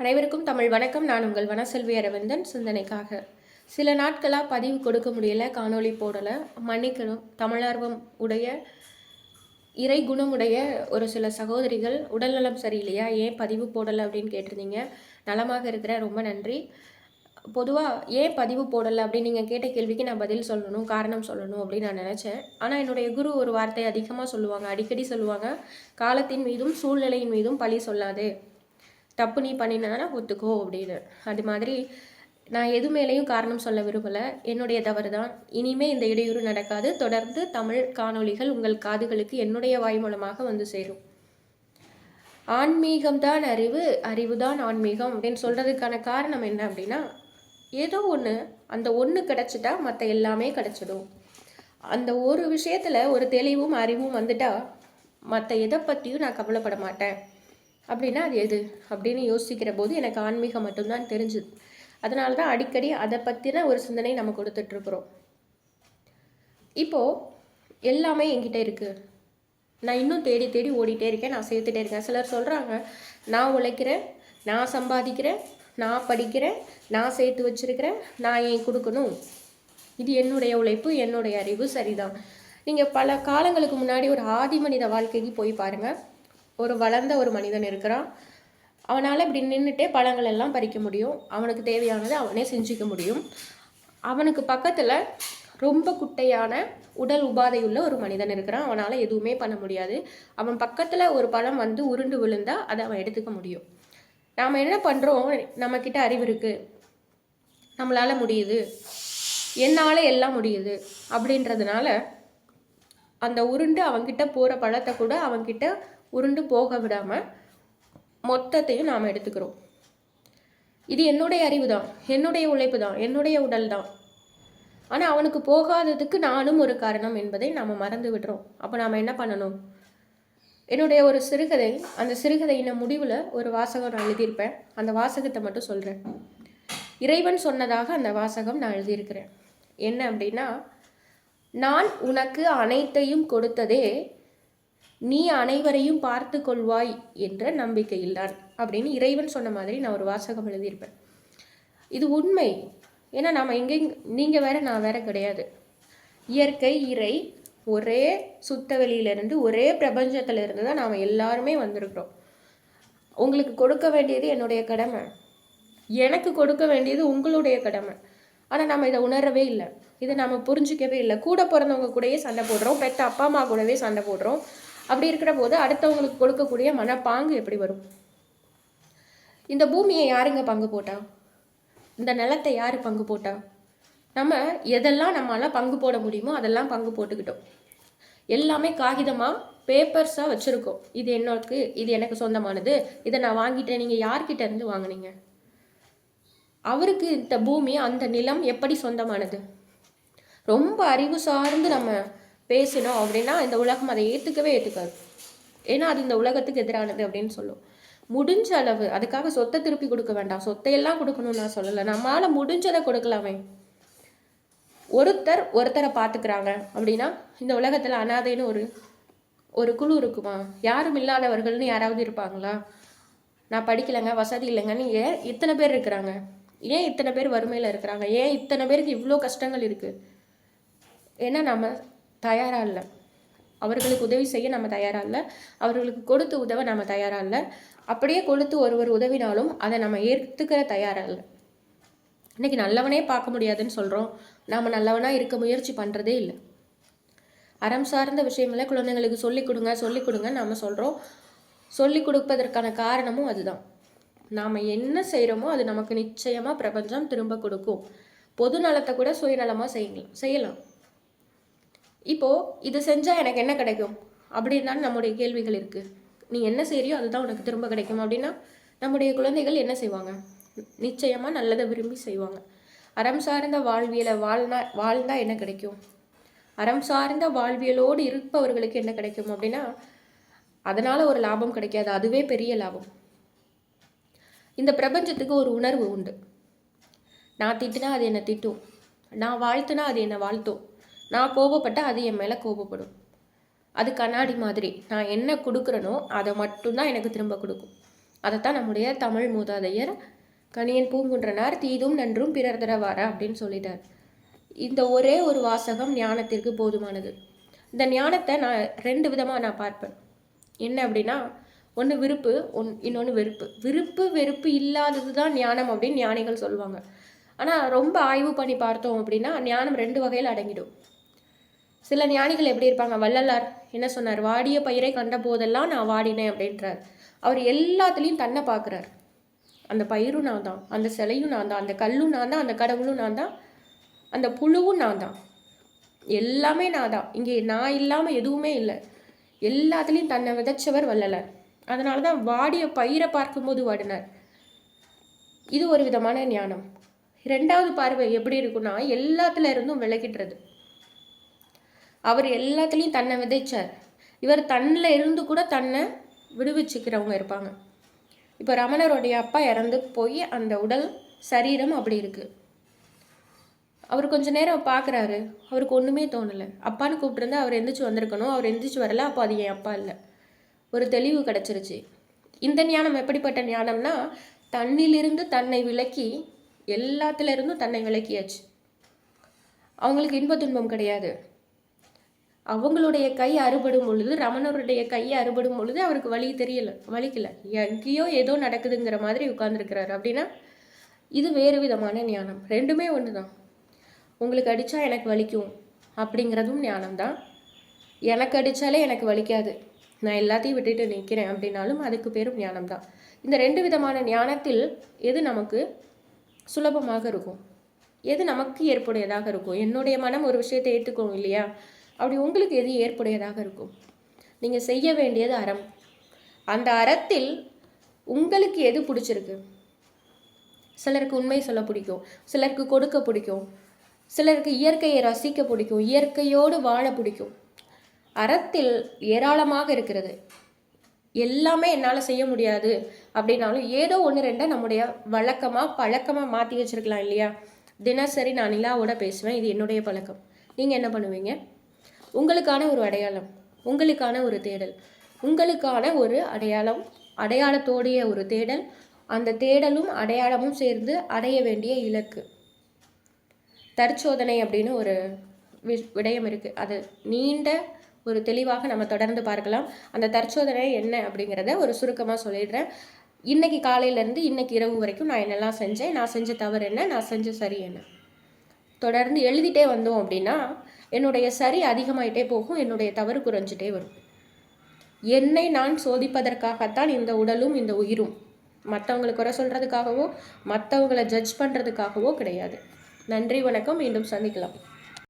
அனைவருக்கும் தமிழ் வணக்கம். நான் உங்கள் வனசெல்வி அரவிந்தன் சிந்தனைக்காக. சில நாட்களாக பதிவு கொடுக்க முடியல காணொளி போடலை. மன்னிக்கணும். தமிழார்வம் உடைய இறை குணமுடைய ஒரு சில சகோதரிகள் உடல்நலம் சரியில்லையா? ஏன் பதிவு போடலை அப்படின்னு கேட்டிருந்தீங்க. நலமாக இருக்கிற ரொம்ப நன்றி. பொதுவாக ஏன் பதிவு போடலை அப்படின்னு நீங்கள் கேட்ட கேள்விக்கு நான் பதில் சொல்லணும் காரணம் சொல்லணும் அப்படின்னு நான் நினச்சேன். ஆனால் என்னுடைய குரு ஒரு வார்த்தை அதிகமாக சொல்லுவாங்க அடிக்கடி சொல்லுவாங்க காலத்தின் மீதும் சூழ்நிலையின் மீதும் பழி சொல்லாது. தப்பு நீ பண்ணினா ஒத்துக்கோ அப்படின்னு. அது மாதிரி நான் எது மேலேயும் காரணம் சொல்ல விரும்பலை. என்னுடைய தவறு தான் இனிமே இந்த இடையூறு நடக்காது. தொடர்ந்து தமிழ் காணொளிகள் உங்கள் காதுகளுக்கு என்னுடைய வாய் மூலமாக வந்து சேரும். ஆன்மீகம் தான் அறிவு அறிவு தான் ஆன்மீகம் அப்படின்னு சொல்கிறதுக்கான காரணம் என்ன அப்படின்னா ஏதோ ஒன்று அந்த ஒன்று கிடச்சிட்டா மற்ற எல்லாமே கிடச்சிடும். அந்த ஒரு விஷயத்தில் ஒரு தெளிவும் அறிவும் வந்துட்டா மற்ற எதை பற்றியும் நான் கவலைப்பட மாட்டேன். அப்படின்னா அது எது? அப்படின்னு யோசிக்கிற போது எனக்கு ஆன்மீகம் மட்டும்தான் தெரிஞ்சுது அதனால தான் அடிக்கடி அதை பற்றின ஒரு சிந்தனை நம்ம கொடுத்துட்ருக்குறோம் இப்போது எல்லாமே என்கிட்ட இருக்குது நான் இன்னும் தேடி தேடி ஓடிட்டே இருக்கேன். நான் சேர்த்துட்டே இருக்கேன். சிலர் சொல்கிறாங்க நான் உழைக்கிறேன் நான் சம்பாதிக்கிறேன் நான் படிக்கிறேன் நான் சேர்த்து வச்சிருக்கிறேன் நான் ஏன் கொடுக்கணும்? இது என்னுடைய உழைப்பு என்னுடைய அறிவு சரிதான். நீங்கள் பல காலங்களுக்கு முன்னாடி ஒரு ஆதி மனித வாழ்க்கைக்கு போய் பாருங்கள் ஒரு வளர்ந்த ஒரு மனிதன் இருக்கிறான். அவனால் இப்படி நின்றுட்டே பழங்கள் எல்லாம் பறிக்க முடியும். அவனுக்கு தேவையானதை அவனே செஞ்சுக்க முடியும். அவனுக்கு பக்கத்தில் ரொம்ப குட்டையான உடல் உபாதையுள்ள ஒரு மனிதன் இருக்கிறான். அவனால் எதுவுமே பண்ண முடியாது. அவன் பக்கத்தில் ஒரு பழம் வந்து உருண்டு விழுந்தால் அதை அவன் எடுத்துக்க முடியும். நாம் என்ன பண்ணுறோம் நம்மக்கிட்ட அறிவு இருக்குது நம்மளால் முடியுது. என்னால் எல்லாம் முடியுது. அப்படின்றதுனால அந்த உருண்டு அவன்கிட்ட போகிற பழத்தை கூட அவன்கிட்ட உருண்டு போக விடாமல் மொத்தத்தையும் நாம் எடுத்துக்கிறோம். இது என்னுடைய அறிவு தான் என்னுடைய உழைப்பு தான் என்னுடைய உடல் தான் ஆனால் அவனுக்கு போகாததுக்கு நானும் ஒரு காரணம் என்பதை நாம் மறந்து விடுறோம். அப்போ நாம் என்ன பண்ணணும்? என்னுடைய ஒரு சிறுகதை அந்த சிறுகதையின முடிவில் ஒரு வாசகம் நான் எழுதியிருப்பேன். அந்த வாசகத்தை மட்டும் சொல்கிறேன் இறைவன் சொன்னதாக அந்த வாசகம் நான் எழுதியிருக்கிறேன். என்ன அப்படின்னா நான் உனக்கு அனைத்தையும் கொடுத்ததே நீ அனைவரையும் பார்த்து கொள்வாய் என்ற நம்பிக்கையில்தான். அப்படின்னு இறைவன் சொன்ன மாதிரி நான் ஒரு வாசகம் எழுதியிருப்பேன். இது உண்மை. ஏன்னா நாம் எங்கே நீங்கள் வேற நான் வேற கிடையாது. இயற்கை இறை ஒரே சுத்தவெளியிலேருந்து ஒரே பிரபஞ்சத்திலிருந்து தான் நாம் எல்லாருமே வந்திருக்கிறோம். உங்களுக்கு கொடுக்க வேண்டியது என்னுடைய கடமை. எனக்கு கொடுக்க வேண்டியது உங்களுடைய கடமை. ஆனால் நம்ம இதை உணரவே இல்லை. இதை நம்ம புரிஞ்சிக்கவே இல்லை. கூட பிறந்தவங்க கூடயே சண்டை போடுறோம். பெற்ற அப்பா அம்மா கூடவே சண்டை போடுறோம். அப்படி இருக்கிற போது அடுத்தவங்களுக்கு கொடுக்கக்கூடிய மனப்பாங்கு எப்படி வரும்? இந்த பூமியை யாருங்க பங்கு போட்டா? இந்த நிலத்தை யார் பங்கு போட்டா? நம்ம எதெல்லாம் நம்மளால் பங்கு போட முடியுமோ அதெல்லாம் பங்கு போட்டுக்கிட்டோம். எல்லாமே காகிதமாக பேப்பர்ஸாக வச்சுருக்கோம். இது என்னோக்கு இது எனக்கு சொந்தமானது. இதை நான் வாங்கிட்டேன். நீங்கள் யார்கிட்ட இருந்து வாங்குனீங்க? அவருக்கு இந்த பூமி அந்த நிலம் எப்படி சொந்தமானது? ரொம்ப அறிவு சார்ந்து நம்ம பேசினோம் அப்படின்னா இந்த உலகம் அதை ஏற்றுக்கவே ஏற்றுக்காது ஏன்னா அது இந்த உலகத்துக்கு எதிரானது அப்படின்னு சொல்லும். முடிஞ்ச அளவு அதுக்காக சொத்தை திருப்பி கொடுக்க வேண்டாம். சொத்தையெல்லாம் கொடுக்கணும்னு நான் சொல்லலை. நம்மளால் முடிஞ்சதை கொடுக்கலாமே ஒருத்தர் ஒருத்தரை பார்த்துக்கிறாங்க அப்படின்னா இந்த உலகத்தில் அனாதைன்னு ஒரு ஒரு குழு இருக்குமா? யாரும் இல்லாதவர்கள்னு யாராவது இருப்பாங்களா? நான் படிக்கலைங்க வசதி இல்லைங்கன்னு ஏன் இத்தனை பேர் இருக்கிறாங்க? ஏன் இத்தனை பேர் வறுமையில் இருக்கிறாங்க? ஏன் இத்தனை பேருக்கு இவ்வளோ கஷ்டங்கள் இருக்குது ஏன்னா நம்ம தயாராக இல்லை. அவர்களுக்கு உதவி செய்ய நம்ம தயாராக இல்லை. அவர்களுக்கு கொடுத்து உதவ நம்ம தயாராக இல்லை. அப்படியே கொடுத்து ஒருவர் உதவினாலும் அதை நம்ம ஏற்றுக்கிற தயாராக இல்லை. இன்றைக்கி நல்லவனே பார்க்க முடியாதுன்னு சொல்கிறோம் நாம் நல்லவனாக இருக்க முயற்சி பண்ணுறதே இல்லை. அறம் சார்ந்த விஷயங்களை குழந்தைங்களுக்கு சொல்லிக் கொடுங்க சொல்லிக் கொடுங்க நாம் சொல்கிறோம் சொல்லிக் கொடுப்பதற்கான காரணமும் அதுதான். நாம் என்ன செய்கிறோமோ அது நமக்கு நிச்சயமாக பிரபஞ்சம் திரும்ப கொடுக்கும். பொது நலத்தை கூட சுயநலமாக செய்யலாம் செய்யலாம். இப்போது இது செஞ்சால் எனக்கு என்ன கிடைக்கும்? அப்படின்னு தான் நம்முடைய கேள்விகள் இருக்குது நீ என்ன செய்கிறியோ அதுதான் உனக்கு திரும்ப கிடைக்கும். அப்படின்னா நம்முடைய குழந்தைகள் என்ன செய்வாங்க? நிச்சயமாக நல்லதை விரும்பி செய்வாங்க. அறம் சார்ந்த வாழ்வியலை வாழ்னா வாழ்ந்தால் என்ன கிடைக்கும்? அறம் சார்ந்த வாழ்வியலோடு இருப்பவர்களுக்கு என்ன கிடைக்கும் அப்படின்னா அதனால் ஒரு லாபம் கிடைக்காது. அதுவே பெரிய லாபம். இந்த பிரபஞ்சத்துக்கு ஒரு உணர்வு உண்டு. நான் திட்டினா அது என்னை திட்டும். நான் வாழ்த்துனா அது என்னை வாழ்த்தும். நான் கோபப்பட்டால் அது என் மேலே கோபப்படும். அது கண்ணாடி மாதிரி. நான் என்ன கொடுக்குறனோ அதை மட்டும்தான் எனக்கு திரும்ப கொடுக்கும். அதைத்தான் நம்முடைய தமிழ் மூதாதையர் கணியன் பூங்குன்றனார் தீதும் நன்றும் பிறர் தரவார அப்படின்னு சொல்லிட்டார். இந்த ஒரே ஒரு வாசகம் ஞானத்திற்கு போதுமானது. இந்த ஞானத்தை நான் ரெண்டு விதமாக நான் பார்ப்பேன். என்ன அப்படின்னா ஒன்று விருப்பு ஒன் இன்னொன்று வெறுப்பு. விருப்பு வெறுப்பு இல்லாதது தான் ஞானம் அப்படின்னு ஞானிகள் சொல்லுவாங்க. ஆனால் ரொம்ப ஆய்வு பண்ணி பார்த்தோம் அப்படின்னா ஞானம் ரெண்டு வகையில் அடங்கிடும். சில ஞானிகள் எப்படி இருப்பாங்க? வள்ளலார் என்ன சொன்னார்? வாடிய பயிரை கண்ட போதெல்லாம் நான் வாடினேன் அப்படின்றார். அவர் எல்லாத்துலேயும் தன்னை பார்க்குறார். அந்த பயிரும் நான் தான் அந்த சிலையும் நான் தான் அந்த கல்லும் நான் தான் அந்த கடவுளும் நான் தான் அந்த புழுவும் நான் தான். எல்லாமே நான் தான். இங்கே நான் இல்லாமல் எதுவுமே இல்லை. எல்லாத்துலேயும் தன்னை விதைச்சவர் வள்ளலார். அதனால தான் வாடிய பயிரை பார்க்கும்போது வாடினார். இது ஒரு விதமான ஞானம். ரெண்டாவது பார்வை எப்படி இருக்குன்னா எல்லாத்துல இருந்தும் விளக்கிடுறது. அவர் எல்லாத்துலேயும் தன்னை விதைச்சார். இவர் தன்னில் இருந்து கூட தன்னை விடுவிச்சுக்கிறவங்க இருப்பாங்க. இப்போ ரமணருடைய அப்பா இறந்து போய் அந்த உடல் சரீரம் அப்படி இருக்குது அவர் கொஞ்ச நேரம் பார்க்குறாரு அவருக்கு ஒன்றுமே தோணலை. அப்பான்னு கூப்பிட்டுருந்தா அவர் எந்திரிச்சு வந்திருக்கணும். அவர் எந்திரிச்சு வரல. அப்போ அது என் அப்பா இல்லை. ஒரு தெளிவு கிடச்சிருச்சு. இந்த ஞானம் எப்படிப்பட்ட ஞானம்னா தன்னிலிருந்து தன்னை விலக்கி எல்லாத்துலேருந்தும் தன்னை விலக்கியாச்சு. அவங்களுக்கு இன்ப துன்பம் கிடையாது. அவங்களுடைய கை அறுபடும் பொழுது ரமணருடைய கை அறுபடும் பொழுது அவருக்கு வழி தெரியல வலிக்கல. எங்கேயோ ஏதோ நடக்குதுங்கிற மாதிரி உட்கார்ந்துருக்கிறாரு. அப்படின்னா இது வேறு விதமான ஞானம். ரெண்டுமே ஒன்று தான் உங்களுக்கு அடித்தா எனக்கு வலிக்கும் அப்படிங்கிறதும் ஞானம் தான் எனக்கு அடித்தாலே எனக்கு வலிக்காது. நான் எல்லாத்தையும் விட்டுட்டு நிற்கிறேன் அப்படின்னாலும் அதுக்கு பேரும் ஞானம் தான் இந்த ரெண்டு விதமான ஞானத்தில் எது நமக்கு சுலபமாக இருக்கும்? எது நமக்கு ஏற்புடையதாக இருக்கும்? என்னுடைய மனம் ஒரு விஷயத்தை ஏற்றுக்கோங்க இல்லையா? அப்படி உங்களுக்கு எது ஏற்புடையதாக இருக்கும்? நீங்கள் செய்ய வேண்டியது அறம். அந்த அறத்தில் உங்களுக்கு எது பிடிச்சிருக்கு? சிலருக்கு உண்மை சொல்ல பிடிக்கும். சிலருக்கு கொடுக்க பிடிக்கும். சிலருக்கு இயற்கையை ரசிக்க பிடிக்கும். இயற்கையோடு வாழ பிடிக்கும். அறத்தில் ஏராளமாக இருக்கிறது. எல்லாமே என்னால் செய்ய முடியாது அப்படின்னாலும் ஏதோ ஒன்று ரெண்டை நம்முடைய வழக்கமாக பழக்கமாக மாற்றி வச்சுருக்கலாம் இல்லையா? தினசரி நான் நிலாவோட பேசுவேன். இது என்னுடைய பழக்கம். நீங்கள் என்ன பண்ணுவீங்க? உங்களுக்கான ஒரு அடையாளம் உங்களுக்கான ஒரு தேடல் உங்களுக்கான ஒரு அடையாளம் அடையாளத்தோடைய ஒரு தேடல். அந்த தேடலும் அடையாளமும் சேர்ந்து அடைய வேண்டிய இலக்கு. தற்சோதனை அப்படின்னு ஒரு வி விடயம் இருக்குது அது நீண்ட ஒரு தெளிவாக நம்ம தொடர்ந்து பார்க்கலாம். அந்த தற்சோதனை என்ன அப்படிங்கிறத ஒரு சுருக்கமாக சொல்லிடுறேன். இன்னைக்கு காலையிலேருந்து இன்னைக்கு இரவு வரைக்கும் நான் என்னெல்லாம் செஞ்சேன்? நான் செஞ்ச தவறு என்ன? நான் செஞ்ச சரி என்ன? தொடர்ந்து எழுதிட்டே வந்தோம் அப்படின்னா என்னுடைய சரி அதிகமாயிட்டே போகும் என்னுடைய தவறு குறைஞ்சிட்டே வரும். என்னை நான் சோதிப்பதற்காகத்தான் இந்த உடலும் இந்த உயிரும். மற்றவங்களுக்கு குறை சொல்கிறதுக்காகவோ மற்றவங்களை ஜட்ஜ் பண்ணுறதுக்காகவோ கிடையாது. நன்றி வணக்கம். மீண்டும் சந்திக்கலாம்.